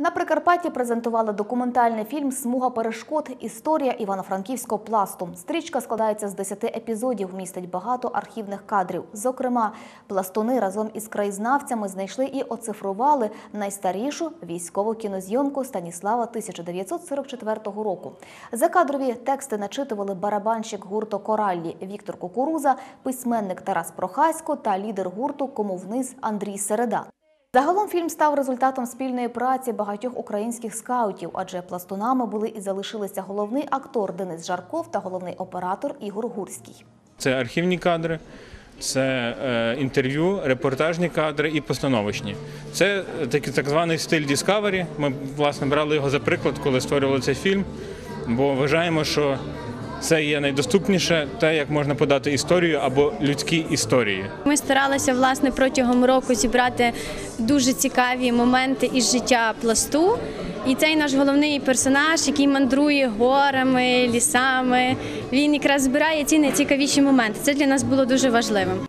На Прикарпатті презентували документальний фільм Смуга перешкод. Історія івано-франківського пласту. Стрічка складається з 10 епізодів, містить багато архівних кадрів. Зокрема, пластуни разом із краєзнавцями знайшли і оцифрували найстарішу військову кінозйомку Станіслава 1944 року. Закадрові тексти начитували барабанщик гурту Кораллі Віктор Кукуруза, письменник Тарас Прохасько та лідер гурту Кому вниз Андрій Середа. Загалом фільм став результатом спільної праці багатьох українських скаутів, адже пластунами були і залишилися головний актор Денис Жарков та головний оператор Ігор Гурський. Це архівні кадри, це е, інтерв'ю, репортажні кадри і постановочні. Це такий так званий стиль Discovery. Ми власне брали його за приклад, коли створювали цей фільм, бо вважаємо, що це є найдоступніше те, як можна подати історію або людські історії. Ми старалися власне протягом року зібрати дуже цікаві моменти із життя пласту. І цей наш головний персонаж, який мандрує горами, лісами, він якраз збирає ці найцікавіші моменти. Це для нас було дуже важливим.